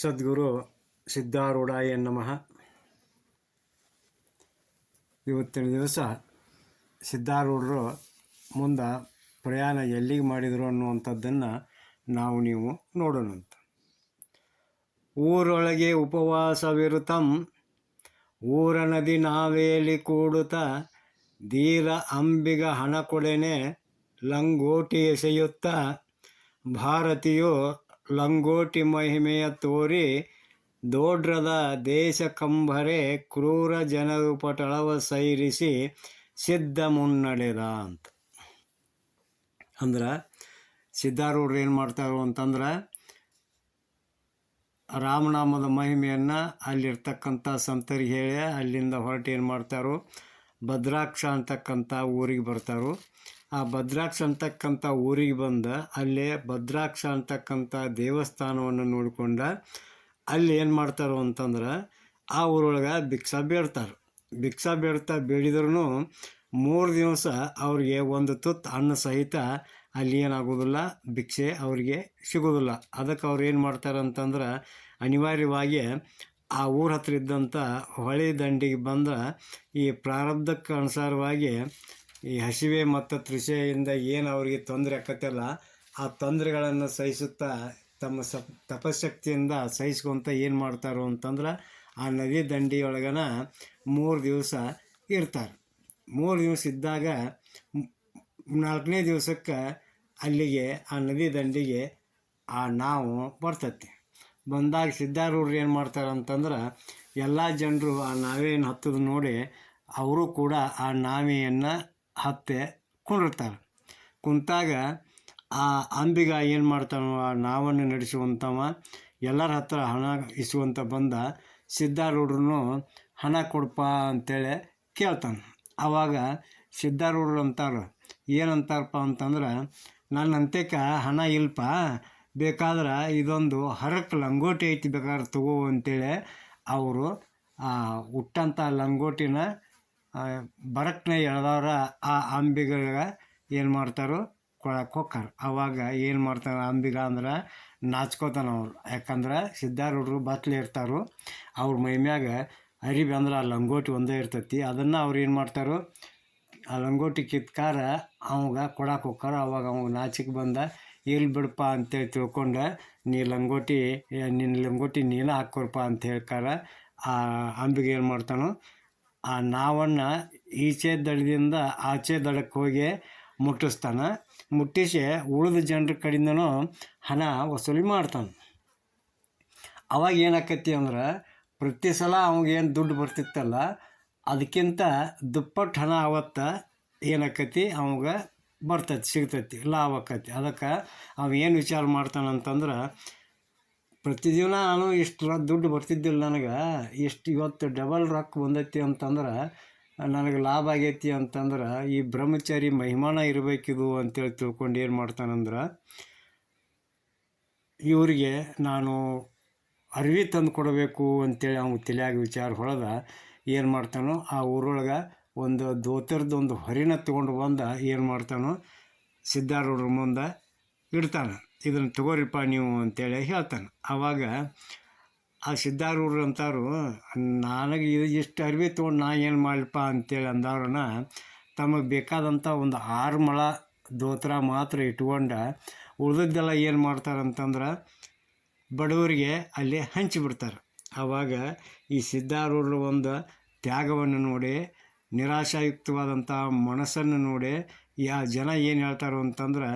ಸದ್ಗುರು ಸಿದ್ಧಾರೂಢಾಯ ನಮಃ. ಇವತ್ತಿನ ದಿವಸ ಸಿದ್ಧಾರೂಢರು ಮುಂದೆ ಪ್ರಯಾಣ ಎಲ್ಲಿಗೆ ಮಾಡಿದರು ಅನ್ನುವಂಥದ್ದನ್ನು ನಾವು ನೀವು ನೋಡೋಣಂತ. ಊರೊಳಗೆ ಉಪವಾಸವಿರುತಂ, ಊರ ನದಿ ನಾವೇಲಿ ಕೂಡುತ್ತ ಧೀರ ಅಂಬಿಗ ಹಣ ಕೊಡೆನೆ ಲಂಗೋಟಿ ಎಸೆಯುತ್ತ, ಭಾರತೀಯು ಲಂಗೋಟಿ ಮಹಿಮೆಯ ತೋರಿ, ದೋಡ್ರದ ದೇಶ ಕಂಬರೆ ಕ್ರೂರ ಜನರು ಪಟಳವ ಸೈರಿಸಿ ಸಿದ್ಧ ಮುನ್ನಡೆದ ಅಂತ. ಅಂದ್ರೆ ಸಿದ್ಧಾರೂಢರು ಏನು ಮಾಡ್ತಾರೋ ಅಂತಂದ್ರೆ ರಾಮನಾಮದ ಮಹಿಮೆಯನ್ನು ಅಲ್ಲಿರ್ತಕ್ಕಂಥ ಸಂತರಿಗೆ ಹೇಳಿ ಅಲ್ಲಿಂದ ಹೊರಟು ಏನು ಮಾಡ್ತಾರೋ, ಭದ್ರಾಕ್ಷ ಅಂತಕ್ಕಂಥ ಊರಿಗೆ ಬರ್ತಾರೋ ಆ ಭದ್ರಾಕ್ಷ ಅಂತಕ್ಕಂಥ ಊರಿಗೆ ಬಂದ, ಅಲ್ಲೇ ಭದ್ರಾಕ್ಷ ಅಂತಕ್ಕಂಥ ದೇವಸ್ಥಾನವನ್ನು ನೋಡಿಕೊಂಡ, ಅಲ್ಲಿ ಏನು ಮಾಡ್ತಾರೋ ಅಂತಂದ್ರೆ ಆ ಊರೊಳಗೆ ಭಿಕ್ಷಾ ಬೇಡ್ತಾರೆ. ಭಿಕ್ಷಾ ಬೇಡ್ತಾ ಬೇಡಿದ್ರೂ ಮೂರು ದಿವಸ ಅವ್ರಿಗೆ ಒಂದು ತುತ್ತು ಅನ್ನ ಸಹಿತ ಅಲ್ಲಿ ಏನಾಗೋದಿಲ್ಲ, ಭಿಕ್ಷೆ ಅವರಿಗೆ ಸಿಗೋದಿಲ್ಲ. ಅದಕ್ಕೆ ಅವ್ರು ಏನು ಮಾಡ್ತಾರೆ ಅಂತಂದ್ರೆ ಅನಿವಾರ್ಯವಾಗಿ ಆ ಊರ ಹತ್ರ ಇದ್ದಂಥ ಹೊಳೆ ದಂಡಿಗೆ ಬಂದ ಈ ಪ್ರಾರಬ್ಧಕ್ಕೆ ಅನುಸಾರವಾಗಿ ಈ ಹಸಿವೆ ಮತ್ತು ತೃಷೆಯಿಂದ ಏನು ಅವರಿಗೆ ತೊಂದರೆ ಆಕತ್ತಲ್ಲ, ಆ ತೊಂದರೆಗಳನ್ನು ಸಹಿಸುತ್ತಾ ತಮ್ಮ ಸಪ್ ತಪಶಕ್ತಿಯಿಂದ ಸಹಿಸ್ಕೊತ ಏನು ಮಾಡ್ತಾರೋ ಅಂತಂದ್ರೆ ಆ ನದಿ ದಂಡಿಯೊಳಗನ ಮೂರು ದಿವಸ ಇರ್ತಾರೆ. ಮೂರು ದಿವಸ ಇದ್ದಾಗ ನಾಲ್ಕನೇ ದಿವಸಕ್ಕೆ ಅಲ್ಲಿಗೆ, ಆ ನದಿ ದಂಡಿಗೆ ಆ ನಾವು ಬರ್ತೈತಿ. ಬಂದಾಗ ಸಿದ್ಧಾರೂರು ಏನು ಮಾಡ್ತಾರೆ ಅಂತಂದ್ರೆ ಎಲ್ಲ ಜನರು ಆ ನಾವೇನು ಹತ್ತದ ನೋಡಿ, ಅವರು ಕೂಡ ಆ ನಾವೆಯನ್ನು ಹತ್ತೆ ಕುಂಡಿರ್ತಾರೆ. ಕುಂತಾಗ ಆ ಅಂಬಿಗ ಏನು ಮಾಡ್ತಾನೋ ಆ ನಾವನ್ನು ನಡೆಸುವಂಥವ ಎಲ್ಲರ ಹತ್ರ ಹಣ ಇಸುವಂತ ಬಂದ ಸಿದ್ಧಾರೂಢ್ರು ಹಣ ಕೊಡಪ್ಪ ಅಂತೇಳಿ ಕೇಳ್ತಾನೆ. ಆವಾಗ ಸಿದ್ಧಾರೂಢ್ರು ಅಂತಾರೆ, ಏನಂತಾರಪ್ಪ ಅಂತಂದ್ರೆ, ನನ್ನ ಅಂತ್ಯಕ್ಕ ಹಣ ಇಲ್ಲಪ್ಪ ಬೇಕಾದ್ರೆ ಇದೊಂದು ಹರಕ್ ಲಂಗೋಟಿ ಐತಿ ಬೇಕಾದ್ರೆ ತಗೋ ಅಂತೇಳಿ ಅವರು ಆ ಹುಟ್ಟಂಥ ಲಂಗೋಟಿನ ಬರಕ್ನ ಎಳ್ದವ್ರ ಆ ಅಂಬಿಗಳಿಗೆ ಏನು ಮಾಡ್ತಾರೋ ಕೊಳಕ್ಕೆ ಹೋಕ್ಕಾರ. ಅವಾಗ ಏನು ಮಾಡ್ತಾರೆ ಅಂಬಿಗ ಅಂದ್ರೆ ನಾಚ್ಕೋತಾನ ಅವ್ರು. ಯಾಕಂದ್ರೆ ಸಿದ್ಧಾರೂಢರು ಬತ್ಲೆ ಇರ್ತಾರೋ ಅವ್ರ ಮೈಮ್ಯಾಗ ಅರಿಬಿ ಅಂದ್ರೆ ಆ ಲಂಗೋಟಿ ಒಂದೇ ಇರ್ತೈತಿ. ಅದನ್ನು ಅವ್ರು ಏನು ಮಾಡ್ತಾರೋ, ಆ ಲಂಗೋಟಿ ಕಿತ್ಕಾರ ಅವಾಗ ಕೊಡಕ್ಕೆ ಹೋಕ್ಕಾರ. ಅವಾಗ ಅವಾಗ ನಾಚಿಕೆ ಬಂದ ಎಲ್ಲಿ ಬಿಡಪ್ಪ ಅಂತೇಳಿ ತಿಳ್ಕೊಂಡು, ನೀ ಲಂಗೋಟಿ ನಿನ್ನ ಲಂಗೋಟಿ ನೀನು ಹಾಕ್ಕೊರಪ್ಪ ಅಂತ ಹೇಳ್ಕಾರ ಆ ಅಂಬಿಗೆ ಏನು ಮಾಡ್ತಾನೋ ಆ ನಾವನ್ನು ಈಚೆ ದಡದಿಂದ ಆಚೆ ದಡಕ್ಕೆ ಹೋಗಿ ಮುಟ್ಟಿಸ್ತಾನೆ. ಮುಟ್ಟಿಸಿ ಉಳಿದ ಜನರ ಕಡೆಯಿಂದನೂ ಹಣ ವಸೂಲಿ ಮಾಡ್ತಾನೆ. ಅವಾಗ ಏನಾಕತಿ ಅಂದ್ರೆ ಪ್ರತಿ ಸಲ ಅವಾಗೇನು ದುಡ್ಡು ಬರ್ತಿತ್ತಲ್ಲ, ಅದಕ್ಕಿಂತ ದುಪ್ಪಟ್ಟು ಹಣ ಅವತ್ತ ಏನಾಕತಿ ಅವಾಗ ಬರ್ತೈತಿ, ಸಿಗ್ತೈತಿ, ಲಾಭ ಆಕತಿ ಅದಕ್ಕೆ ಅವ ಏನು ವಿಚಾರ ಮಾಡ್ತಾನಂತಂದ್ರೆ ಪ್ರತಿದಿನ ನಾನು ಇಷ್ಟು ದುಡ್ಡು ಬರ್ತಿದ್ದಿಲ್ಲ ನನಗೆ. ಇಷ್ಟು ಇವತ್ತು ಡಬಲ್ ರೊಕ್ಕ ಬಂದೈತಿ ಅಂತಂದ್ರೆ, ನನಗೆ ಲಾಭ ಆಗೈತಿ ಅಂತಂದ್ರೆ, ಈ ಬ್ರಹ್ಮಚಾರಿ ಮಹಿಮಾನ ಇರಬೇಕಿದು ಅಂತೇಳಿ ತಿಳ್ಕೊಂಡು ಏನು ಮಾಡ್ತಾನಂದ್ರೆ, ಇವರಿಗೆ ನಾನು ಅರಿವಿ ತಂದು ಕೊಡಬೇಕು ಅಂತೇಳಿ ಅವ್ನು ತಲೆಯಾಗ ವಿಚಾರ ಹೊಳೆದ, ಏನು ಮಾಡ್ತಾನೋ ಆ ಊರೊಳಗೆ ಒಂದು ದೋತರದ ಒಂದು ಹೊರಿನ ತೊಗೊಂಡು ಬಂದ ಏನು ಮಾಡ್ತಾನೋ ಸಿದ್ಧಾರೂಢ ಮುಂದೆ ಇಡ್ತಾನೆ. ಇದನ್ನು ತಗೋರಿಪ್ಪ ನೀವು ಅಂತೇಳಿ ಹೇಳ್ತಾನೆ. ಆವಾಗ ಆ ಸಿದ್ಧಾರೂರು ಅಂತಾರು, ನನಗೆ ಇದು ಇಷ್ಟು ಅರಿವಿ ತೊಗೊಂಡು ನಾ ಏನು ಮಾಡಲಿಪ್ಪ ಅಂತೇಳಿ ಅಂದವ್ರನ್ನ ತಮಗೆ ಬೇಕಾದಂಥ ಒಂದು ಆರು ಮೊಳ ದೋತ್ರ ಮಾತ್ರ ಇಟ್ಕೊಂಡು ಉಳಿದದ್ದೆಲ್ಲ ಏನು ಮಾಡ್ತಾರಂತಂದ್ರೆ ಬಡವರಿಗೆ ಅಲ್ಲಿ ಹಂಚಿಬಿಡ್ತಾರೆ ಆವಾಗ ಈ ಸಿದ್ಧಾರೂಢರ ಒಂದು ತ್ಯಾಗವನ್ನು ನೋಡಿ, ನಿರಾಶಾಯುಕ್ತವಾದಂಥ ಮನಸ್ಸನ್ನು ನೋಡಿ, ಯಾ ಜನ ಏನು ಹೇಳ್ತಾರೋ ಅಂತಂದ್ರೆ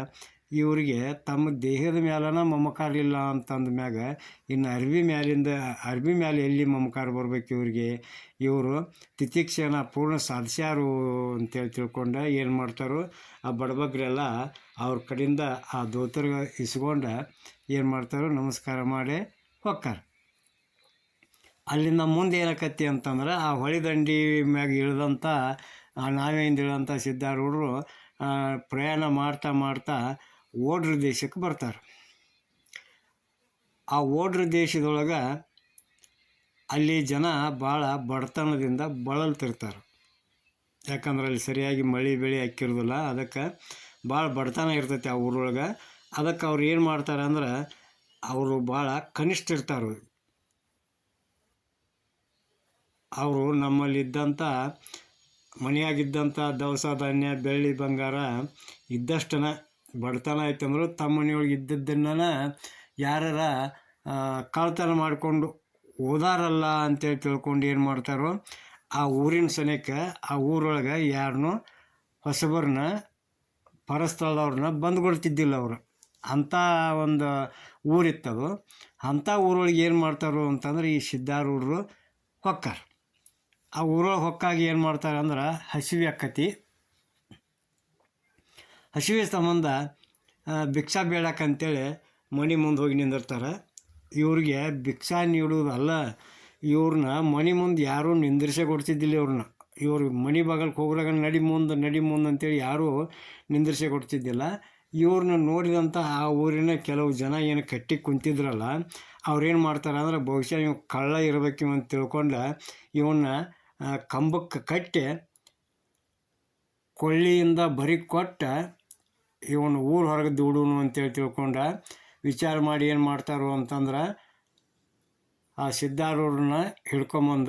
ಇವರಿಗೆ ತಮ್ಮ ದೇಹದ ಮೇಲನ ಮಮಕಾರ ಇಲ್ಲ ಅಂತಂದ ಮ್ಯಾಗ, ಇನ್ನು ಅರ್ವಿ ಮ್ಯಾಲಿಂದ ಅರ್ವಿ ಮ್ಯಾಲೆ ಎಲ್ಲಿ ಮಮಕಾರ ಬರ್ಬೇಕು ಇವ್ರಿಗೆ? ಇವರು ತಿತಿಕ್ಷೆನ ಪೂರ್ಣ ಸಾಧಿಸ್ಯಾರು ಅಂತೇಳಿ ತಿಳ್ಕೊಂಡು ಏನು ಮಾಡ್ತಾರೋ? ಆ ಬಡಬಗ್ರೆಲ್ಲ ಅವ್ರ ಕಡೆಯಿಂದ ಆ ದೋತರ್ಗ ಇಸ್ಕೊಂಡು ಏನು ಮಾಡ್ತಾರೋ? ನಮಸ್ಕಾರ ಮಾಡಿ ಹೊಕ್ಕಾರ. ಅಲ್ಲಿಂದ ಮುಂದೆ ಏನಕತ್ತಿ ಅಂತಂದ್ರೆ, ಆ ಹೊಳೆ ದಂಡಿ ಮ್ಯಾಗ ಇಳಿದಂಥ ನಾವೇನು ಇಳಿದಂಥ ಸಿದ್ಧಾರೂಢರು ಪ್ರಯಾಣ ಮಾಡ್ತಾ ಮಾಡ್ತಾ ಓಡ್ರ ದೇಶಕ್ಕೆ ಬರ್ತಾರೆ. ಆ ಓಡ್ರ ದೇಶದೊಳಗೆ ಅಲ್ಲಿ ಜನ ಭಾಳ ಬಡತನದಿಂದ ಬಳಲ್ತಿರ್ತಾರೆ. ಯಾಕಂದ್ರೆ ಅಲ್ಲಿ ಸರಿಯಾಗಿ ಮಳೆ ಬೆಳೆ ಹಾಕಿರೋದಿಲ್ಲ, ಅದಕ್ಕೆ ಭಾಳ ಬಡತನ ಇರ್ತೈತಿ ಆ ಊರೊಳಗೆ. ಅದಕ್ಕೆ ಅವ್ರು ಏನು ಮಾಡ್ತಾರೆ ಅಂದ್ರೆ ಅವರು ಭಾಳ ಕನಿಷ್ಠ ಇರ್ತಾರೆ ಅವರು ನಮ್ಮಲ್ಲಿದ್ದಂಥ ಮನೆಯಾಗಿದ್ದಂಥ ದವಸ ಧಾನ್ಯ, ಬೆಳ್ಳಿ ಬಂಗಾರ ಇದ್ದಷ್ಟನ ಬಡತನ ಆಯ್ತಂದ್ರು ತಮ್ಮ ಮನೆಯೊಳಗೆ ಇದ್ದದ್ದನ್ನ ಯಾರರ ಕಳ್ತನ ಮಾಡಿಕೊಂಡು ಓದಾರಲ್ಲ ಅಂತೇಳಿ ತಿಳ್ಕೊಂಡು ಏನು ಮಾಡ್ತಾರೋ ಆ ಊರಿನ ಸನೇಕ, ಆ ಊರೊಳಗೆ ಯಾರನ್ನೂ ಹೊಸಬರನ್ನ ಪರಸ್ಥಳದವ್ರನ್ನ ಬಂದ್ಕೊಡ್ತಿದ್ದಿಲ್ಲ ಅವರು. ಅಂಥ ಒಂದು ಊರಿತ್ತದು. ಅಂಥ ಊರೊಳಗೆ ಏನು ಮಾಡ್ತಾರೋ ಅಂತಂದ್ರೆ ಈ ಸಿದ್ಧಾರೂಢರು ಹೊಕ್ಕಾರ. ಆ ಊರೊಳಗೆ ಹೊಕ್ಕಾಗಿ ಏನು ಮಾಡ್ತಾರೆ ಅಂದ್ರೆ ಹಸಿವೆ ಆಕ್ಕತಿ ಹಸಿವೆ ಸಂಬಂಧ ಭಿಕ್ಷಾ ಬೇಡಕ್ಕಂತೇಳಿ ಮನೆ ಮುಂದೆ ಹೋಗಿ ನಿಂದಿರ್ತಾರೆ. ಇವ್ರಿಗೆ ಭಿಕ್ಷಾ ನೀಡುವುದಲ್ಲ ಇವ್ರನ್ನ ಮನೆ ಮುಂದೆ ಯಾರೂ ನಿಂದಿರ್ಸೇ ಕೊಡ್ತಿದ್ದಿಲ್ಲ ಇವ್ರನ್ನ ಇವರು ಮನೆ ಬಾಗಲ್ಗೆ ಹೋಗ್ರಾಗ ನಡಿ ಮುಂದೆ ನಡಿ ಮುಂದೆ ಅಂತೇಳಿ ಯಾರೂ ನಿಂದಿರ್ಸೆ ಕೊಡ್ತಿದ್ದಿಲ್ಲ. ಇವ್ರನ್ನ ನೋಡಿದಂಥ ಆ ಊರಿನ ಕೆಲವು ಜನ ಏನು ಕಟ್ಟಿ ಕುಂತಿದ್ರಲ್ಲ, ಅವ್ರೇನು ಮಾಡ್ತಾರೆ ಅಂದ್ರೆ ಬಹುಶಃ ಇವ್ ಕಳ್ಳ ಇರಬೇಕು ಅಂತ ತಿಳ್ಕೊಂಡು ಇವನ್ನ ಕಂಬಕ್ಕೆ ಕಟ್ಟಿ ಕೊಳ್ಳಿಯಿಂದ ಬರಿ ಕೊಟ್ಟ ಇವನು ಊರು ಹೊರಗೆ ದುಡುನು ಅಂತೇಳಿ ತಿಳ್ಕೊಂಡ, ವಿಚಾರ ಮಾಡಿ ಏನು ಮಾಡ್ತಾರೋ ಅಂತಂದ್ರೆ ಆ ಸಿದ್ಧಾರೂರನ್ನ ಹಿಡ್ಕೊಂಬಂದ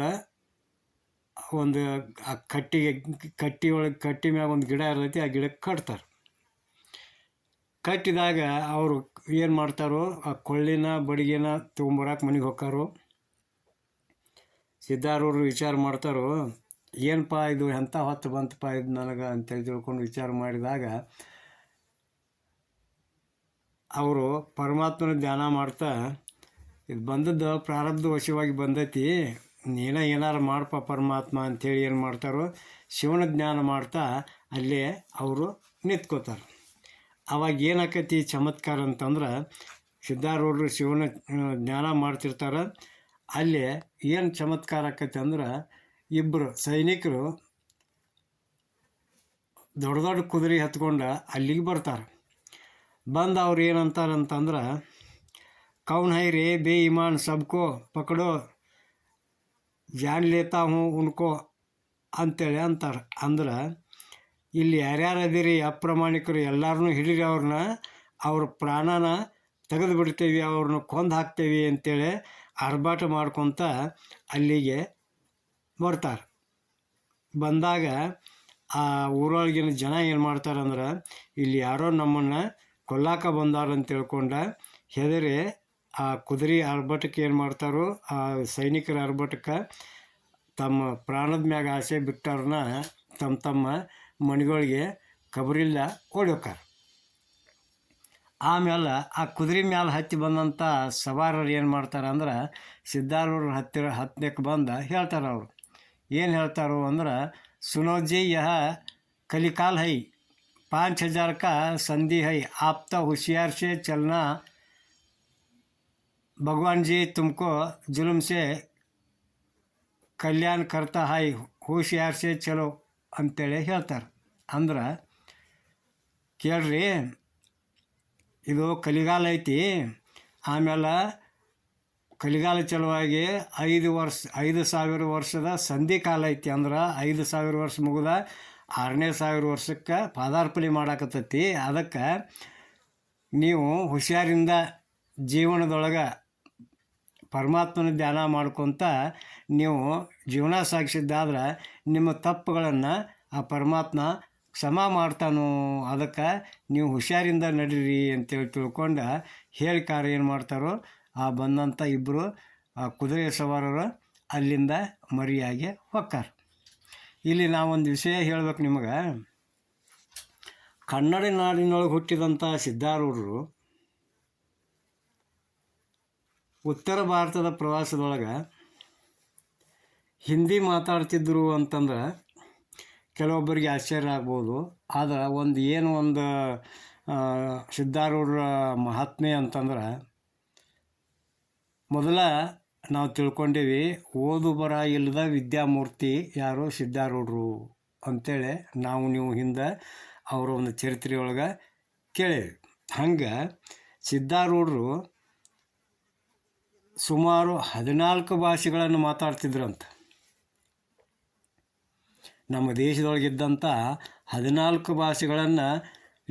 ಒಂದು ಆ ಕಟ್ಟಿಗೆ, ಕಟ್ಟಿ ಒಳಗೆ, ಕಟ್ಟಿ ಮ್ಯಾಗ ಒಂದು ಗಿಡ ಇರ್ತೈತಿ, ಆ ಗಿಡಕ್ಕೆ ಕಟ್ತಾರೆ. ಕಟ್ಟಿದಾಗ ಅವರು ಏನು ಮಾಡ್ತಾರೋ, ಆ ಕೊಳ್ಳಿನ, ಬಡಿಗೆನ ತೊಗೊಂಬರಕ್ಕೆ ಮನೆಗೆ ಹೋಗ್ತಾರೋ ಸಿದ್ಧಾರೂರು ವಿಚಾರ ಮಾಡ್ತಾರೋ ಏನಪ್ಪ ಇದು ಎಂಥ ಹೊತ್ತು ಬಂತಪ್ಪ ಇದು ನನಗೆ? ಅಂತೇಳಿ ತಿಳ್ಕೊಂಡು ವಿಚಾರ ಮಾಡಿದಾಗ ಅವರು ಪರಮಾತ್ಮನ ಧ್ಯಾನ ಮಾಡ್ತಾ, ಇದು ಬಂದದ್ದು ಪ್ರಾರಬ್ಧ ವಶವಾಗಿ ಬಂದೈತಿ. ನೀನ ಏನಾರು ಮಾಡಪ್ಪ ಪರಮಾತ್ಮ ಅಂಥೇಳಿ ಏನು ಮಾಡ್ತಾರೋ, ಶಿವನ ಜ್ಞಾನ ಮಾಡ್ತಾ ಅಲ್ಲೇ ಅವರು ನಿಂತ್ಕೋತಾರೆ. ಅವಾಗ ಏನಾಕೈತಿ ಚಮತ್ಕಾರ ಅಂತಂದ್ರೆ, ಸಿದ್ಧಾರೂಢರು ಶಿವನ ಜ್ಞಾನ ಮಾಡ್ತಿರ್ತಾರೆ. ಅಲ್ಲಿ ಏನು ಚಮತ್ಕಾರ ಆಕೈತಿ ಅಂದ್ರೆ ಇಬ್ಬರು ಸೈನಿಕರು ದೊಡ್ಡ ದೊಡ್ಡ ಕುದುರೆ ಹತ್ಕೊಂಡು ಅಲ್ಲಿಗೆ ಬರ್ತಾರೆ. ಬಂದು ಅವ್ರು ಏನಂತಾರೆ ಅಂತಂದ್ರೆ ಕೌನ್ ಹೈ ರೇ ಬೇ ಇಮಾನ್ ಸಬ್ಕೋ, ಪಕಡೋ ಜಾನ್ ಲೇತಾ ಹ್ಞೂ ಉಣ್ಕೋ ಅಂತೇಳಿ ಅಂತಾರೆ. ಅಂದ್ರೆ, ಇಲ್ಲಿ ಯಾರ್ಯಾರು ಅದೀರಿ ಅಪ್ರಾಮಾಣಿಕರು ಎಲ್ಲರನ್ನೂ ಹಿಡೀರಿ ಅವ್ರನ್ನ ಅವ್ರ ಪ್ರಾಣನ ತೆಗೆದು ಬಿಡ್ತೇವೆ ಅವ್ರನ್ನ ಕೊಂದು ಹಾಕ್ತೇವೆ ಅಂತೇಳಿ ಆರ್ಭಾಟ ಮಾಡ್ಕೊತ ಅಲ್ಲಿಗೆ ಬರ್ತಾರೆ. ಬಂದಾಗ ಆ ಊರೊಳಗಿನ ಜನ ಏನು ಮಾಡ್ತಾರಂದ್ರೆ, ಇಲ್ಲಿ ಯಾರೋ ನಮ್ಮನ್ನು ಕೊಲ್ಲಾಕ ಬಂದಾರ ಅಂತ ತಿಳ್ಕೊಂಡ ಹೆದರಿ ಆ ಕುದುರೆ ಅರ್ಭಟಕ್ಕೆ ಏನು ಮಾಡ್ತಾರೋ ಆ ಸೈನಿಕರ ಆರ್ಭಟಕ್ಕೆ ತಮ್ಮ ಪ್ರಾಣದ ಮ್ಯಾಗ ಆಸೆ ಬಿಟ್ಟಾರನ್ನ ತಮ್ಮ ತಮ್ಮ ಮನೆಗಳಿಗೆ ಕಬರಿಲ್ಲ ಓಡೋಕಾರ ಆಮೇಲೆ ಆ ಕುದುರೆ ಮ್ಯಾಲೆ ಹತ್ತಿ ಬಂದಂಥ ಸವಾರರು ಏನು ಮಾಡ್ತಾರೆ ಅಂದ್ರೆ ಸಿದ್ಧಾರೂಢರ ಹತ್ತಿರ ಹತ್ತನೇಕ್ಕೆ ಬಂದ ಹೇಳ್ತಾರೆ ಅವರು. ಏನು ಹೇಳ್ತಾರೋ ಅಂದ್ರೆ ಸುನೋಜಿ ಯಹ ಕಲಿಕಾಲ್ ಹೈ पाँच हजार का संधि है आप तो होशियार से चलना भगवान जी तुमको जुल्म से ಕಲ್ಯಾಣ ಕರ್ತಾ ಹಾಯ್ ಹೋಶಿಯಾರ್ ಸೇ ಚಲೋ ಅಂತೇಳಿ ಹೇಳ್ತಾರೆ ಅಂದ್ರೆ ಕೇಳ್ರಿ ಇದು ಕಲಿಗಾಲ ಐತಿ ಆಮೇಲೆ ಕಲಿಗಾಲ ಚಲುವಾಗಿ ಐದು ವರ್ಷ ಐದು ಸಾವಿರ ವರ್ಷದ ಸಂಧಿ ಕಾಲ ಐತಿ ಅಂದ್ರೆ ಐದು ಸಾವಿರ ವರ್ಷ ಮುಗಿದ ಆರನೇ ಸಾವಿರ ವರ್ಷಕ್ಕೆ ಪಾದಾರ್ಪಣೆ ಮಾಡಾಕತ್ತೈತಿ. ಅದಕ್ಕೆ ನೀವು ಹುಷಾರಿಂದ ಜೀವನದೊಳಗೆ ಪರಮಾತ್ಮನ ಧ್ಯಾನ ಮಾಡ್ಕೊತ ನೀವು ಜೀವನ ಸಾಗಿಸಿದ್ದಾದ್ರೆ ನಿಮ್ಮ ತಪ್ಪುಗಳನ್ನು ಆ ಪರಮಾತ್ಮ ಕ್ಷಮ ಮಾಡ್ತಾನೋ, ಅದಕ್ಕೆ ನೀವು ಹುಷಾರಿಂದ ನಡೀರಿ ಅಂತೇಳಿ ತಿಳ್ಕೊಂಡು ಹೇಳಿಕಾರ ಏನು ಮಾಡ್ತಾರೋ ಆ ಬಂದಂಥ ಇಬ್ಬರು ಆ ಕುದುರೆ ಸವಾರರು ಅಲ್ಲಿಂದ ಮರಿಯಾಗಿ ಹೊಕ್ಕಾರ. ಇಲ್ಲಿ ನಾವೊಂದು ವಿಷಯ ಹೇಳ್ಬೇಕು ನಿಮಗೆ. ಕನ್ನಡ ನಾಡಿನೊಳಗೆ ಹುಟ್ಟಿದಂಥ ಸಿದ್ಧಾರೂಢರು ಉತ್ತರ ಭಾರತದ ಪ್ರವಾಸದೊಳಗೆ ಹಿಂದಿ ಮಾತಾಡ್ತಿದ್ರು ಅಂತಂದ್ರೆ ಕೆಲವೊಬ್ಬರಿಗೆ ಆಶ್ಚರ್ಯ ಆಗ್ಬೋದು. ಆದ್ರೆ ಒಂದು ಏನು ಒಂದು ಸಿದ್ಧಾರೂಢರ ಮಹಾತ್ಮೆ ಅಂತಂದ್ರೆ ಮೊದಲ ನಾವು ತಿಳ್ಕೊಂಡೀವಿ, ಓದು ಬರ ಇಲ್ಲದ ವಿದ್ಯಾಮೂರ್ತಿ ಯಾರು ಸಿದ್ಧಾರೂಢರು ಅಂತೇಳಿ ನಾವು ನೀವು ಹಿಂದೆ ಅವರ ಒಂದು ಚರಿತ್ರೆಯೊಳಗೆ ಕೇಳೇವಿ. ಹಂಗೆ ಸಿದ್ಧಾರೂಢರು ಸುಮಾರು ಹದಿನಾಲ್ಕು ಭಾಷೆಗಳನ್ನು ಮಾತಾಡ್ತಿದ್ರಂತ. ನಮ್ಮ ದೇಶದೊಳಗಿದ್ದಂಥ ಹದಿನಾಲ್ಕು ಭಾಷೆಗಳನ್ನು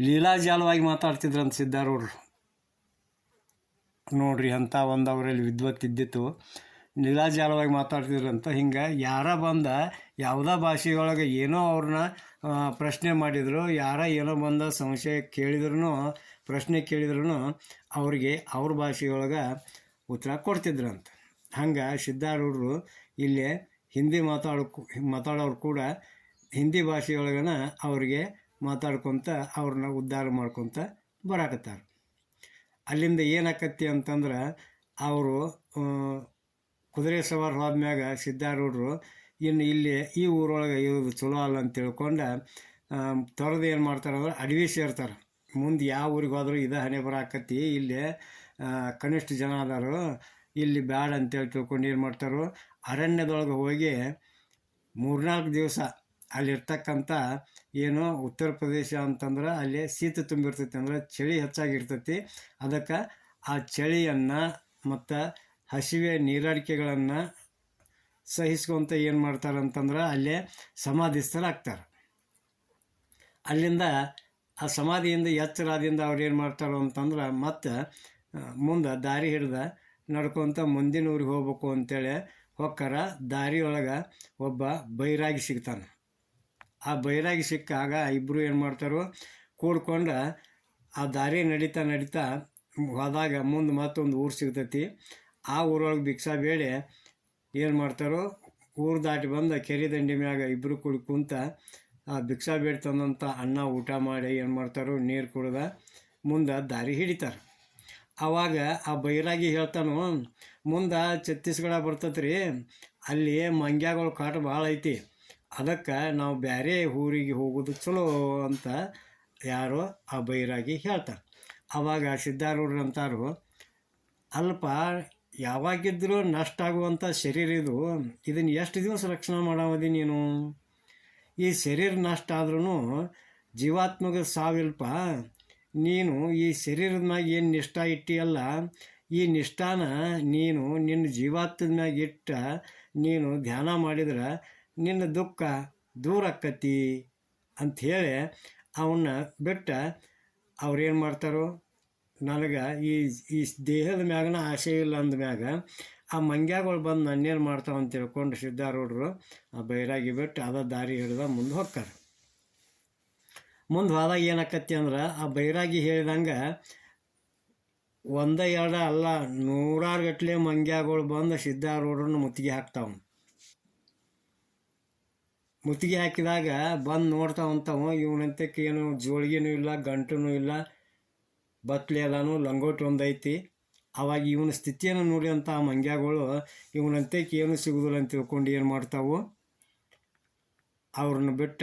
ಲೀಲಾಜಾಲವಾಗಿ ಮಾತಾಡ್ತಿದ್ರಂತ ಸಿದ್ಧಾರೂಢರು. ನೋಡ್ರಿ ಅಂತ ಒಂದು ಅವರಲ್ಲಿ ವಿದ್ವತ್ ಇದ್ದಿತ್ತು. ನಿರಾಜಾಲವಾಗಿ ಮಾತಾಡ್ತಿದ್ರಂತ. ಹಿಂಗೆ ಯಾರ ಬಂದ ಯಾವುದೇ ಭಾಷೆಯೊಳಗೆ ಏನೋ ಅವ್ರನ್ನ ಪ್ರಶ್ನೆ ಮಾಡಿದರು, ಯಾರ ಏನೋ ಬಂದ ಸಂಶಯ ಕೇಳಿದ್ರು ಪ್ರಶ್ನೆ ಕೇಳಿದ್ರು ಅವ್ರಿಗೆ ಅವ್ರ ಭಾಷೆಯೊಳಗೆ ಉತ್ತರ ಕೊಡ್ತಿದ್ರಂತ. ಹಂಗೆ ಸಿದ್ಧಾರೂಢರು ಇಲ್ಲಿ ಹಿಂದಿ ಮಾತಾಡ ಮಾತಾಡೋರು ಕೂಡ ಹಿಂದಿ ಭಾಷೆಯೊಳಗನ ಅವ್ರಿಗೆ ಮಾತಾಡ್ಕೊತ ಅವ್ರನ್ನ ಉದ್ಧಾರ ಮಾಡ್ಕೊತ ಬರಾಕತ್ತಾರೆ. ಅಲ್ಲಿಂದ ಏನಾಕತ್ತಿ ಅಂತಂದ್ರೆ ಅವರು ಕುದುರೆ ಸವಾರ ಹೋದ್ಮ್ಯಾಗ ಸಿದ್ಧಾರೂಢರು ಇನ್ನು ಇಲ್ಲಿ ಈ ಊರೊಳಗೆ ಇರೋದು ಚಲೋ ಅಲ್ಲ ಅಂತ ತಿಳ್ಕೊಂಡು ತೊರೆದು ಏನು ಮಾಡ್ತಾರೆ ಅಂದ್ರೆ ಅಡವಿ ಸೇರ್ತಾರೆ. ಮುಂದೆ ಯಾವ ಊರಿಗೆ ಹೋದ್ರು ಇದೇ ಹಣೆ ಬರಾಕತ್ತಿ, ಇಲ್ಲಿ ಕನಿಷ್ಠ ಜನ ಅದಾರು, ಇಲ್ಲಿ ಬ್ಯಾಡ ಅಂತೇಳಿ ತಿಳ್ಕೊಂಡು ಏನು ಮಾಡ್ತಾರೋ, ಅರಣ್ಯದೊಳಗೆ ಹೋಗಿ ಮೂರ್ನಾಲ್ಕು ದಿವಸ ಅಲ್ಲಿರ್ತಕ್ಕಂಥ ಏನು ಉತ್ತರ ಪ್ರದೇಶ ಅಂತಂದ್ರೆ ಅಲ್ಲಿ ಶೀತ ತುಂಬಿರ್ತೈತಿ ಅಂದ್ರೆ ಚಳಿ ಹೆಚ್ಚಾಗಿರ್ತೈತಿ. ಅದಕ್ಕೆ ಆ ಚಳಿಯನ್ನು ಮತ್ತು ಹಸಿವೆ ನೀರಾಡಿಕೆಗಳನ್ನು ಸಹಿಸ್ಕೊಂತ ಏನು ಮಾಡ್ತಾರೆ ಅಂತಂದ್ರೆ ಅಲ್ಲೇ ಸಮಾಧಿಸ್ಥರಾಗ್ತಾರೆ. ಅಲ್ಲಿಂದ ಆ ಸಮಾಧಿಯಿಂದ ಎಚ್ಚರಾದಿಂದ ಅವ್ರು ಏನು ಮಾಡ್ತಾರೆ ಅಂತಂದ್ರೆ ಮತ್ತೆ ಮುಂದೆ ದಾರಿ ಹಿಡ್ದು ನಡ್ಕೊತ ಮುಂದಿನ ಊರಿಗೆ ಹೋಗ್ಬೇಕು ಅಂತೇಳಿ ಹೊಕ್ಕರ ದಾರಿಯೊಳಗೆ ಒಬ್ಬ ಬೈರಾಗಿ ಸಿಗ್ತಾನೆ. ಆ ಬೈರಾಗಿ ಸಿಕ್ಕಾಗ ಇಬ್ಬರು ಏನು ಮಾಡ್ತಾರೋ ಕೂಡ್ಕೊಂಡು ಆ ದಾರಿ ನಡೀತಾ ನಡೀತಾ ಹೋದಾಗ ಮುಂದೆ ಮತ್ತೊಂದು ಊರು ಸಿಗ್ತೈತಿ. ಆ ಊರೊಳಗೆ ಭಿಕ್ಷಾ ಬೇಳೆ ಏನು ಮಾಡ್ತಾರೋ ಊರು ದಾಟಿ ಬಂದು ಕೆರೆ ದಂಡಿ ಮ್ಯಾಗ ಇಬ್ಬರು ಕುಡಿ ಕುಂತ ಆ ಭಿಕ್ಷಾ ಬೇಡಿ ತಂದಂಥ ಅನ್ನ ಊಟ ಮಾಡಿ ಏನು ಮಾಡ್ತಾರೋ ನೀರು ಕುಡ್ದ ಮುಂದೆ ದಾರಿ ಹಿಡಿತಾರೆ. ಆವಾಗ ಆ ಬೈರಾಗಿ ಹೇಳ್ತಾನು, ಮುಂದೆ ಛತ್ತೀಸ್ಗಢ ಬರ್ತೈತ್ರಿ, ಅಲ್ಲಿ ಮಂಗ್ಯಾಗಳ ಕಾಟ ಭಾಳ ಐತಿ. ಅದಕ್ಕೆ ನಾವು ಬೇರೆ ಊರಿಗೆ ಹೋಗೋದು ಚಲೋ ಅಂತ ಯಾರೋ ಆ ಬೈರಾಗಿ ಹೇಳ್ತಾರೆ. ಆವಾಗ ಸಿದ್ಧಾರೂಢರು ಅಂತಾರು, ಅಲ್ಪ ಯಾವಾಗಿದ್ದರೂ ನಷ್ಟ ಆಗುವಂಥ ಶರೀರ ಇದು ಇದನ್ನು ಎಷ್ಟು ದಿವಸ ರಕ್ಷಣೆ ಮಾಡೋದಿ ನೀನು? ಈ ಶರೀರ ನಷ್ಟ ಆದ್ರೂ ಜೀವಾತ್ಮಗ ಸಾವಿಲ್ಪ, ನೀನು ಈ ಶರೀರದ ಮ್ಯಾಗ ಏನು ನಿಷ್ಠ ಇಟ್ಟಿಯಲ್ಲ, ಈ ನಿಷ್ಠಾನ ನೀನು ನಿನ್ನ ಜೀವಾತ್ಮದ ಮ್ಯಾಗ ಇಟ್ಟ, ನೀನು ಧ್ಯಾನ ಮಾಡಿದ್ರೆ ನಿನ್ನ ದುಃಖ ದೂರ ಆಕ್ಕತಿ ಅಂಥೇಳಿ ಅವನ್ನ ಬಿಟ್ಟು ಅವ್ರೇನು ಮಾಡ್ತಾರೋ? ನನಗೆ ಈ ಈ ದೇಹದ ಮ್ಯಾಗನ ಆಸೆ ಇಲ್ಲ ಅಂದ ಮ್ಯಾಗ ಆ ಮಂಗ್ಯಾಗಳು ಬಂದು ನನ್ನೇನು ಮಾಡ್ತಾವೆ ಅಂತ ತಿಳ್ಕೊಂಡು ಸಿದ್ಧಾರೂಢರು ಆ ಬೈರಾಗಿ ಬಿಟ್ಟು ಅದ ದಾರಿ ಹಿಡಿದ ಮುಂದೆ ಹೋಗ್ತಾರೆ. ಮುಂದೆ ಹೋದಾಗ ಏನಾಕತಿ ಅಂದ್ರೆ ಆ ಬೈರಾಗಿ ಹೇಳಿದಂಗೆ ಒಂದ ಎರಡ ಅಲ್ಲ ನೂರಾರು ಗಟ್ಟಲೆ ಮಂಗ್ಯಾಗಳು ಬಂದು ಸಿದ್ಧಾರೂಢರನ್ನು ಮುತ್ತಿಗೆ ಹಾಕ್ತಾವ ಮುತ್ತಿಗೆ ಹಾಕಿದಾಗ ಬಂದು ನೋಡ್ತಾವಂತಾವ ಇವನಂತಕ್ಕೆ ಏನು ಜೋಳಿಗೆನೂ ಇಲ್ಲ, ಗಂಟನೂ ಇಲ್ಲ ಬತ್ಲೆ ಎಲ್ಲನೂ ಲಂಗೋಟಿ ಒಂದೈತಿ. ಅವಾಗ ಇವನ ಸ್ಥಿತಿಯನ್ನು ನೋಡಿ ಆ ಮಂಗ್ಯಾಗಳು ಇವನಂತಕ್ಕೆ ಏನು ಸಿಗುದಿಲ್ಲ ಅಂತ ತಿಳ್ಕೊಂಡು ಏನು ಮಾಡ್ತಾವು? ಅವ್ರನ್ನ ಬಿಟ್ಟ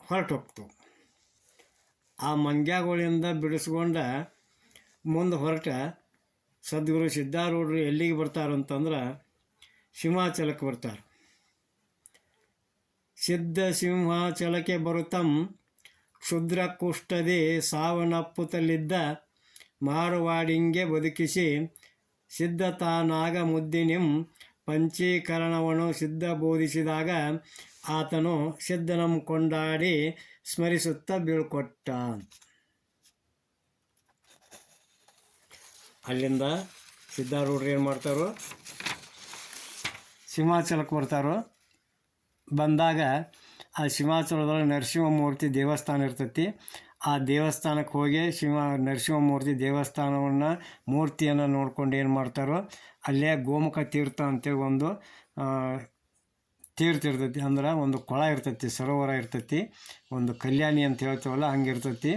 ಹೊರಟು ಹೋಗ್ತವು. ಆ ಮಂಗ್ಯಾಗಳಿಂದ ಬಿಡಿಸ್ಕೊಂಡ ಮುಂದೆ ಹೊರಟ ಸದ್ಗುರು ಸಿದ್ಧಾರೂಢರು ಎಲ್ಲಿಗೆ ಬರ್ತಾರಂತಂದ್ರೆ ಸಿಂಹಾಚಲಕ್ಕೆ ಬರ್ತಾರೆ. ಸಿದ್ಧ ಸಿಂಹಾಚಲಕ್ಕೆ ಬರುತ್ತಂ. ಕ್ಷುದ್ರ ಸಾವನಪ್ಪುತ್ತಲಿದ್ದ ಮಾರುವಾಡಿಂಗೆ ಬದುಕಿಸಿ ಸಿದ್ಧ ತಾನಾಗ ಮುದ್ದಿನಿಂ ಪಂಚೀಕರಣವನ್ನು ಸಿದ್ಧ ಬೋಧಿಸಿದಾಗ ಆತನು ಸಿದ್ಧನಂ ಕೊಂಡಾಡಿ ಸ್ಮರಿಸುತ್ತಾ ಬೀಳ್ಕೊಟ್ಟ. ಅಲ್ಲಿಂದ ಸಿದ್ಧಾರೂಢರು ಏನು ಮಾಡ್ತಾರೋ? ಸಿಂಹಾಚಲಕ್ಕೆ ಬರ್ತಾರೋ? ಬಂದಾಗ ಆ ಸಿಂಹಾಚಲದೊಳಗೆ ನರಸಿಂಹಮೂರ್ತಿ ದೇವಸ್ಥಾನ ಇರ್ತೈತಿ. ಆ ದೇವಸ್ಥಾನಕ್ಕೆ ಹೋಗಿ ಶಿವ ನರಸಿಂಹಮೂರ್ತಿ ದೇವಸ್ಥಾನವನ್ನು, ಮೂರ್ತಿಯನ್ನು ನೋಡ್ಕೊಂಡು ಏನು ಮಾಡ್ತಾರೋ ಅಲ್ಲೇ ಗೋಮುಖ ತೀರ್ಥ ಅಂತೇಳಿ ಒಂದು ತೀರ್ಥ ಇರ್ತೈತಿ. ಅಂದ್ರೆ ಒಂದು ಕೊಳ ಇರ್ತೈತಿ, ಸರೋವರ ಇರ್ತೈತಿ, ಒಂದು ಕಲ್ಯಾಣಿ ಅಂತ ಹೇಳ್ತೀವಲ್ಲ, ಹಂಗೆ ಇರ್ತೈತಿ.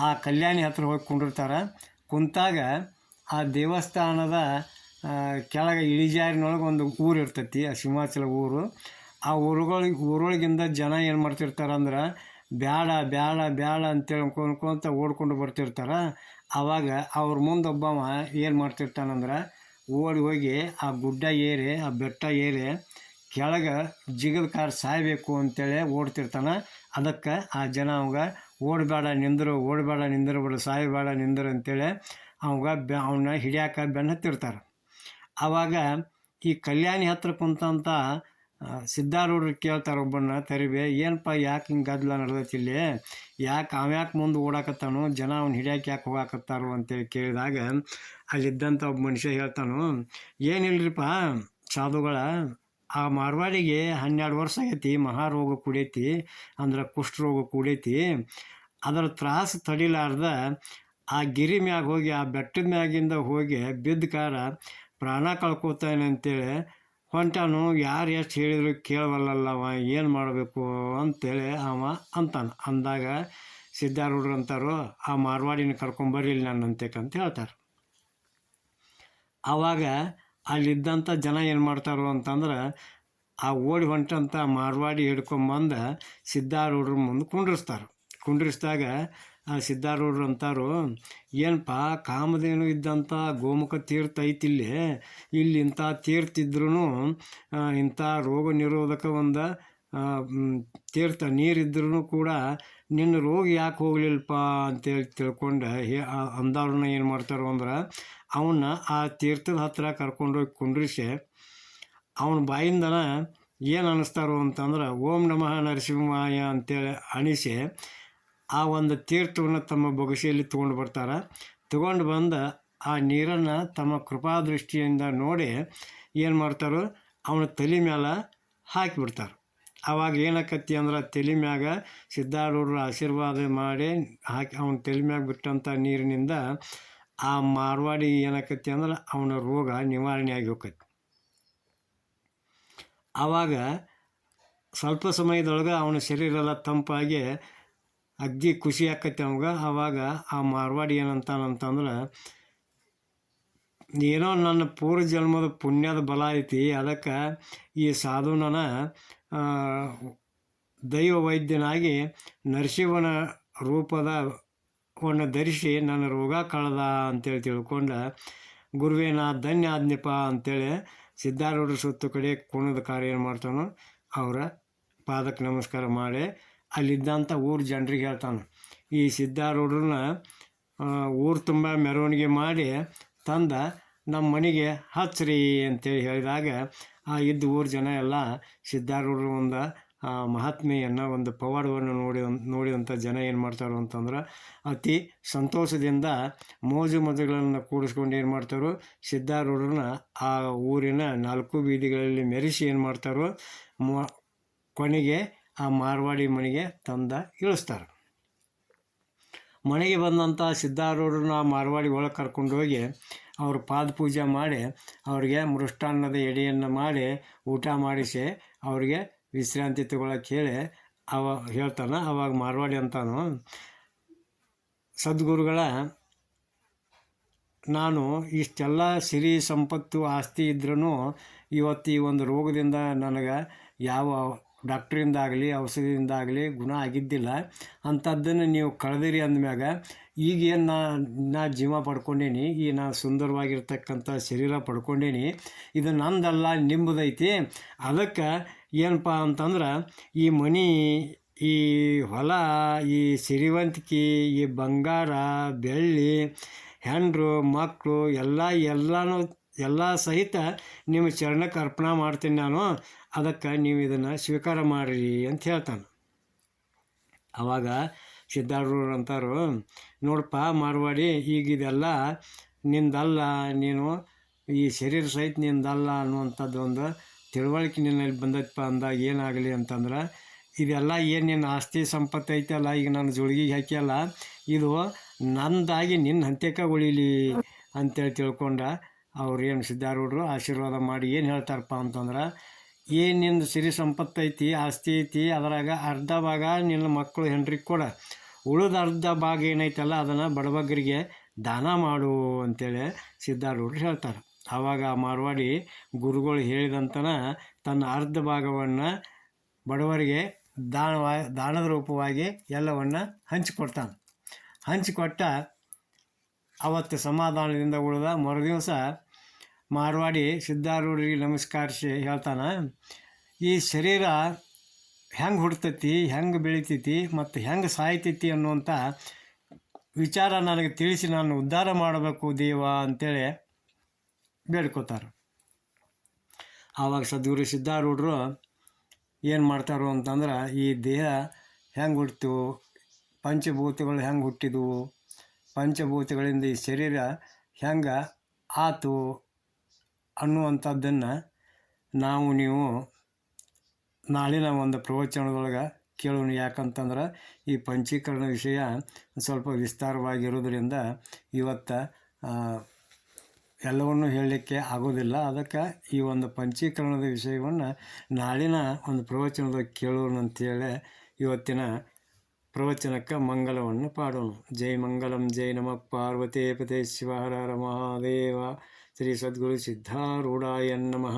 ಆ ಕಲ್ಯಾಣಿ ಹತ್ರ ಹೋಗಿ ಕುಂಡಿರ್ತಾರೆ. ಕುಂತಾಗ ಆ ದೇವಸ್ಥಾನದ ಕೆಳಗೆ ಇಳಿಜಾರಿನೊಳಗೆ ಒಂದು ಊರು ಇರ್ತೈತಿ, ಆ ಸಿಂಹಾಚಲ ಊರು. ಆ ಊರುಗಳಿಗೆ ಊರೊಳಗಿಂದ ಜನ ಏನು ಮಾಡ್ತಿರ್ತಾರೆ ಅಂದ್ರೆ ಬ್ಯಾಡ ಬ್ಯಾಡ ಬ್ಯಾಡ ಅಂತೇಳಿ ಅನ್ಕೊಂತ ಓಡ್ಕೊಂಡು ಬರ್ತಿರ್ತಾರೆ. ಆವಾಗ ಅವ್ರ ಮುಂದೆ ಒಬ್ಬವ ಏನು ಮಾಡ್ತಿರ್ತಾನಂದ್ರೆ ಓಡಿ ಹೋಗಿ ಆ ಗುಡ್ಡ ಏರಿ ಆ ಬೆಟ್ಟ ಏರಿ ಕೆಳಗೆ ಜಿಗದ ಕಾರ್ ಸಾಯಬೇಕು ಅಂತೇಳಿ ಓಡ್ತಿರ್ತಾನೆ. ಅದಕ್ಕೆ ಆ ಜನ ಅವಾಗ ಓಡಬೇಡ ನಿಂದರು ಓಡಬೇಡ ನಿಂದಿರಬೇಡ ಸಾಯಬೇಡ ನಿಂದರು ಅಂತೇಳಿ ಅವಾಗ ಬೆ ಅವನ್ನ ಹಿಡಿಯಾಕ ಬೆನ್ನ ಹತ್ತಿರ್ತಾರೆ. ಆವಾಗ ಈ ಕಲ್ಯಾಣಿ ಹತ್ರ ಕುಂತಂತ ಆ, ಸಿದ್ಧಾರೂಢರು ಕೇಳ್ತಾರೆ ಒಬ್ಬನ್ನ ತರಿಬೆ ಏನಪ್ಪ ಯಾಕೆ ಹಿಂಗೆ ಗದ್ದಲ ನಡೆದೈತಿ ಇಲ್ಲಿ? ಯಾಕೆ ಅವ್ಯಾಕೆ ಮುಂದೆ ಓಡಾಕತ್ತಾನು? ಜನ ಅವ್ನು ಹಿಡಿಯಾಕೆ ಯಾಕೆ ಹೋಗಾಕತ್ತಾರು? ಅಂತೇಳಿ ಕೇಳಿದಾಗ ಅಲ್ಲಿದ್ದಂಥ ಒಬ್ಬ ಮನುಷ್ಯ ಹೇಳ್ತಾನು, ಏನಿಲ್ರಿಪ್ಪ ಸಾಧುಗಳ, ಆ ಮಾರ್ವಾಡಿಗೆ ಹನ್ನೆರಡು ವರ್ಷ ಆಗೈತಿ ಮಹಾರೋಗ ಕುಡೈತಿ, ಅಂದ್ರೆ ಕುಷ್ಠರೋಗ ಕೂಡೈತಿ. ಅದರ ತ್ರಾಸು ತಡಿಲಾರ್ದ, ಆ ಗಿರಿ ಮ್ಯಾಗ ಹೋಗಿ, ಆ ಬೆಟ್ಟದ ಮ್ಯಾಗಿಂದ ಹೋಗಿ ಬಿದ್ದ ಕಾರ ಪ್ರಾಣ ಕಳ್ಕೊತಾನೆ ಅಂತೇಳಿ ಹೊಂಟಾನು ಯಾರು ಎಷ್ಟು ಹೇಳಿದರು ಕೇಳವಲ್ಲಲ್ಲ ಅವ ಏನು ಮಾಡಬೇಕು ಅಂತೇಳಿ ಅವ ಅಂತಾನೆ. ಅಂದಾಗ ಸಿದ್ಧಾರೂಢರು ಅಂತಾರೋ, ಆ ಮಾರ್ವಾಡಿನ ಕರ್ಕೊಂಬರ್ರಿ ಇಲ್ಲಿ ನನ್ನ ಅಂತ ಹೇಳ್ತಾರೆ. ಆವಾಗ ಅಲ್ಲಿದ್ದಂಥ ಜನ ಏನು ಮಾಡ್ತಾರೋ ಅಂತಂದ್ರೆ, ಆ ಓಡಿ ಹೊಂಟಂಥ ಮಾರ್ವಾಡಿ ಹಿಡ್ಕೊಂಬಂದು ಸಿದ್ಧಾರೂಢರ ಮುಂದೆ ಕುಂಡ್ರಿಸ್ತಾರೆ. ಕುಂಡ್ರಿಸಿದಾಗ ಸಿದ್ಧಾರೂಢರು ಅಂತಾರು ಏನಪ್ಪ ಕಾಮಧೇನು ಇದ್ದಂಥ ಗೋಮುಖ ತೀರ್ಥ ಐತಿ ಇಲ್ಲಿ ಇಂಥ ತೀರ್ಥ ಇದ್ರೂ ಇಂಥ ರೋಗ ನಿರೋಧಕ ಒಂದು ಆ, ತೀರ್ಥ ನೀರಿದ್ರೂ ಕೂಡ ನಿನ್ನ ರೋಗ ಯಾಕೆ ಹೋಗ್ಲಿಲ್ಲಪ್ಪ ಅಂತೇಳಿ ತಿಳ್ಕೊಂಡು ಹೇ ಅಂದವ್ರನ್ನ ಏನು ಮಾಡ್ತಾರೋ ಅಂದ್ರೆ ಅವನ್ನ ಆ ತೀರ್ಥದ ಹತ್ರ ಕರ್ಕೊಂಡೋಗಿ ಕುಂಡ್ರಿಸಿ ಅವನ ಬಾಯಿಂದನ ಏನು ಅನ್ನಿಸ್ತಾರೋ ಅಂತಂದ್ರೆ ಓಂ ನಮಃ ನರಸಿಂಹಾಯ ಅಂತೇಳಿ ಅಣಿಸಿ ಆ ಒಂದು ತೀರ್ಥವನ್ನು ತಮ್ಮ ಬೊಗಸೆಯಲ್ಲಿ ತೊಗೊಂಡು ಬರ್ತಾರೆ. ತಗೊಂಡು ಬಂದ ಆ ನೀರನ್ನು ತಮ್ಮ ಕೃಪಾದೃಷ್ಟಿಯಿಂದ ನೋಡಿ ಏನು ಮಾಡ್ತಾರೋ ಅವನ ತಲೆ ಮ್ಯಾಲ ಹಾಕಿಬಿಡ್ತಾರೆ. ಆವಾಗ ಏನಾಕತ್ತಿ ಅಂದ್ರೆ ತಲೆ ಮ್ಯಾಗ ಸಿದ್ಧಾರೂಢರು ಆಶೀರ್ವಾದ ಮಾಡಿ ಹಾಕಿ ಅವನ ತಲೆ ಮ್ಯಾಗ ಬಿಟ್ಟಂಥ ನೀರಿನಿಂದ ಆ ಮಾರ್ವಾಡಿ ಏನಾಕತಿ ಅಂದ್ರೆ ಅವನ ರೋಗ ನಿವಾರಣೆ ಆಗಿ ಹೋಗತ್ತೆ ಆವಾಗ ಸ್ವಲ್ಪ ಸಮಯದೊಳಗೆ ಅವನ ಶರೀರ ಎಲ್ಲ ತಂಪಾಗಿ ಅಗ್ದಿ ಖುಷಿ ಆಕೈತಿ ಅವಾಗ ಆವಾಗ ಆ ಮಾರ್ವಾಡಿ ಏನಂತಾನಂತಂದ್ರೆ, ಏನೋ ನನ್ನ ಪೂರ್ವ ಜನ್ಮದ ಪುಣ್ಯದ ಬಲ ಐತಿ, ಅದಕ್ಕೆ ಈ ಸಾಧುನನ ದೈವ ವೈದ್ಯನಾಗಿ ನರಸಿಂಹನ ರೂಪದ ವನ್ನು ಧರಿಸಿ ನನ್ನ ರೋಗ ಕಳೆದ ಅಂತೇಳಿ ತಿಳ್ಕೊಂಡ ಗುರುವೇನ ಧನ್ಯ ಆದ್ನಿಪ ಅಂತೇಳಿ ಸಿದ್ಧಾರೂಢರ ಸುತ್ತು ಕಡೆ ಕುಣದ ಕಾರ್ಯ ಏನು ಮಾಡ್ತಾನೋ ಅವರ ಪಾದಕ್ಕೆ ನಮಸ್ಕಾರ ಮಾಡಿ ಅಲ್ಲಿದ್ದಂಥ ಊರು ಜನರಿಗೆ ಹೇಳ್ತಾನೆ. ಈ ಸಿದ್ಧಾರೂಢರನ್ನ ಊರು ತುಂಬ ಮೆರವಣಿಗೆ ಮಾಡಿ ತಂದ ನಮ್ಮ ಮನೆಗೆ ಹಚ್ಚ್ರಿ ಅಂತೇಳಿ ಹೇಳಿದಾಗ, ಆ, ಇದ್ದ ಊರು ಜನ ಎಲ್ಲ ಸಿದ್ಧಾರೂಢರ ಒಂದು ಮಹಾತ್ಮೆಯನ್ನು ಒಂದು ಪವಾಡವನ್ನು ನೋಡಿ, ನೋಡಿದಂಥ ಜನ ಏನು ಮಾಡ್ತಾರೋ ಅಂತಂದ್ರೆ ಅತಿ ಸಂತೋಷದಿಂದ ಮೋಜು ಮಜಗಳನ್ನು ಕೂಡಿಸ್ಕೊಂಡು ಏನು ಮಾಡ್ತಾರೋ ಸಿದ್ಧಾರೂಢರನ್ನ ಆ ಊರಿನ ನಾಲ್ಕು ಬೀದಿಗಳಲ್ಲಿ ಮೆರೆಸಿ ಏನು ಮಾಡ್ತಾರೋ, ಮೊ, ಕೊನೆಗೆ ಆ ಮಾರ್ವಾಡಿ ಮನೆಗೆ ತಂದ ಇಳಿಸ್ತಾರೆ. ಮನೆಗೆ ಬಂದಂಥ ಸಿದ್ಧಾರೂಢರನ್ನ ಆ ಮಾರ್ವಾಡಿ ಒಳಗೆ ಕರ್ಕೊಂಡೋಗಿ ಅವ್ರ ಪಾದ ಪೂಜೆ ಮಾಡಿ, ಅವ್ರಿಗೆ ಮೃಷ್ಟಾನ್ನದ ಎಡೆಯನ್ನು ಮಾಡಿ ಊಟ ಮಾಡಿಸಿ ಅವ್ರಿಗೆ ವಿಶ್ರಾಂತಿ ತಗೊಳಕ್ಕೆ ಹೇಳಿ ಅವ ಹೇಳ್ತಾನೆ. ಅವಾಗ ಮಾರ್ವಾಡಿ ಅಂತಾನು, ಸದ್ಗುರುಗಳ, ನಾನು ಇಷ್ಟೆಲ್ಲ ಸಿರಿ ಸಂಪತ್ತು ಆಸ್ತಿ ಇದ್ರೂ ಇವತ್ತು ಈ ಒಂದು ರೋಗದಿಂದ ನನಗೆ ಯಾವ ಡಾಕ್ಟ್ರಿಂದ ಔಷಧಿಯಿಂದಾಗಲಿ ಗುಣ ಆಗಿದ್ದಿಲ್ಲ. ಅಂಥದ್ದನ್ನು ನೀವು ಕಳೆದಿರಿ ಅಂದಮ್ಯಾಗ, ಈಗೇನು ನಾ ನಾ ಜೀವ ಪಡ್ಕೊಂಡೇನಿ, ಈ ನಾ ಸುಂದರವಾಗಿರ್ತಕ್ಕಂಥ ಶರೀರ ಪಡ್ಕೊಂಡೇನಿ, ಇದು ನಂದಲ್ಲ, ನಿಂಬುದೈತಿ. ಅದಕ್ಕೆ ಏನಪ್ಪ ಅಂತಂದ್ರೆ, ಈ ಮನೆ, ಈ ಹೊಲ, ಈ ಸಿರಿವಂತಿಕೆ, ಈ ಬಂಗಾರ, ಬೆಳ್ಳಿ, ಹೆಂಡ್ರು ಮಕ್ಕಳು ಎಲ್ಲ ಎಲ್ಲನೂ, ಎಲ್ಲ ಸಹಿತ ನಿಮ್ಮ ಚರಣಕ್ಕೆ ಅರ್ಪಣೆ ಮಾಡ್ತೀನಿ ನಾನು. ಅದಕ್ಕೆ ನೀವು ಇದನ್ನು ಸ್ವೀಕಾರ ಮಾಡಿರಿ ಅಂತ ಹೇಳ್ತಾನೆ. ಆವಾಗ ಸಿದ್ಧಾರೂಢರು ಅಂತಾರು, ನೋಡಪ್ಪ ಮಾರ್ವಾಡಿ ಈಗ ಇದೆಲ್ಲ ನಿಂದಲ್ಲ, ನೀನು ಈ ಶರೀರ ಸಹಿತ ನಿಂದಲ್ಲ ಅನ್ನುವಂಥದ್ದು ಒಂದು ತಿಳುವಳಿಕೆ ನಿನ್ನಲ್ಲಿ ಬಂದೈತಪ್ಪ ಅಂದಾಗ ಏನಾಗಲಿ ಅಂತಂದ್ರೆ, ಇದೆಲ್ಲ ಏನು ನಿನ್ನ ಆಸ್ತಿ ಸಂಪತ್ತು ಐತಲ್ಲ, ಈಗ ನನ್ನ ಜೋಳಿಗೆ ಹಾಕಿಯಲ್ಲ, ಇದು ನಂದಾಗಿ ನಿನ್ನ ಹಂತ್ಯಕ್ಕೆ ಉಳಿಲಿ ಅಂತೇಳಿ ತಿಳ್ಕೊಂಡ ಅವ್ರು ಏನು ಸಿದ್ಧಾರೂಢರು ಆಶೀರ್ವಾದ ಮಾಡಿ ಏನು ಹೇಳ್ತಾರಪ್ಪ ಅಂತಂದ್ರೆ ಏನು ನಿಂದು ಸಿರಿ ಸಂಪತ್ತು ಐತಿ ಆಸ್ತಿ ಐತಿ, ಅದರಾಗ ಅರ್ಧ ಭಾಗ ನಿನ್ನ ಮಕ್ಕಳು ಹೆಂಡ್ರಿಗೆ ಕೊಡ. ಉಳಿದ ಅರ್ಧ ಭಾಗ ಏನೈತಲ್ಲ, ಅದನ್ನು ಬಡಬಗ್ಗರಿಗೆ ದಾನ ಮಾಡು ಅಂತೇಳಿ ಸಿದ್ಧಾರೂಢರು ಹೇಳ್ತಾರೆ. ಆವಾಗ ಮಾರ್ವಾಡಿ ಗುರುಗಳು ಹೇಳಿದಂತನ ತನ್ನ ಅರ್ಧ ಭಾಗವನ್ನು ಬಡವರಿಗೆ ದಾನವಾ ದಾನದ ರೂಪವಾಗಿ ಎಲ್ಲವನ್ನು ಹಂಚಿಕೊಡ್ತಾನೆ. ಹಂಚಿಕೊಟ್ಟ ಅವತ್ತು ಸಮಾಧಾನದಿಂದ ಉಳಿದ ಮರುದಿವಸ ಮಾರ್ವಾಡಿ ಸಿದ್ಧಾರೂಢರಿಗೆ ನಮಸ್ಕರಿಸಿ ಹೇಳ್ತಾನೆ, ಈ ಶರೀರ ಹೆಂಗೆ ಹುಡ್ತೈತಿ, ಹೆಂಗೆ ಬೆಳಿತೈತಿ ಮತ್ತು ಹೆಂಗೆ ಸಾಯ್ತೈತಿ ಅನ್ನುವಂಥ ವಿಚಾರ ನನಗೆ ತಿಳಿಸಿ ನಾನು ಉದ್ಧಾರ ಮಾಡಬೇಕು ದೇವ ಅಂತೇಳಿ ಬೇಡ್ಕೋತಾರೆ. ಆವಾಗ ಸದ್ಗುರು ಸಿದ್ಧಾರೂಢರು ಏನು ಮಾಡ್ತಾರೋ ಅಂತಂದ್ರೆ, ಈ ದೇಹ ಹೆಂಗೆ ಹುಟ್ಟಿತು ಪಂಚಭೂತಗಳು ಹೆಂಗೆ ಹುಟ್ಟಿದವು, ಪಂಚಭೂತಗಳಿಂದ ಈ ಶರೀರ ಹೆಂಗೆ ಆತು ಅನ್ನುವಂಥದ್ದನ್ನು ನಾವು ನೀವು ನಾಳಿನ ಒಂದು ಪ್ರವಚನದೊಳಗೆ ಕೇಳೋಣ. ಯಾಕಂತಂದ್ರೆ ಈ ಪಂಚೀಕರಣ ವಿಷಯ ಸ್ವಲ್ಪ ವಿಸ್ತಾರವಾಗಿರೋದ್ರಿಂದ ಇವತ್ತು ಎಲ್ಲವನ್ನು ಹೇಳಲಿಕ್ಕೆ ಆಗೋದಿಲ್ಲ. ಅದಕ್ಕೆ ಈ ಒಂದು ಪಂಚೀಕರಣದ ವಿಷಯವನ್ನು ನಾಳಿನ ಒಂದು ಪ್ರವಚನದ ಕೇಳೋಣ ಅಂತೇಳಿ ಇವತ್ತಿನ ಪ್ರವಚನಕ್ಕೆ ಮಂಗಲವನ್ನು ಪಾಡೋಣ. ಜೈ ಮಂಗಲಂ, ಜೈ ನಮಃ. ಪಾರ್ವತಿ ಪತೆ ಶಿವ ಹರ ಹರ ಮಹಾದೇವ. ಶ್ರೀ ಸದ್ಗುರು ಸಿದ್ಧಾರೂಢಾಯ ನಮಃ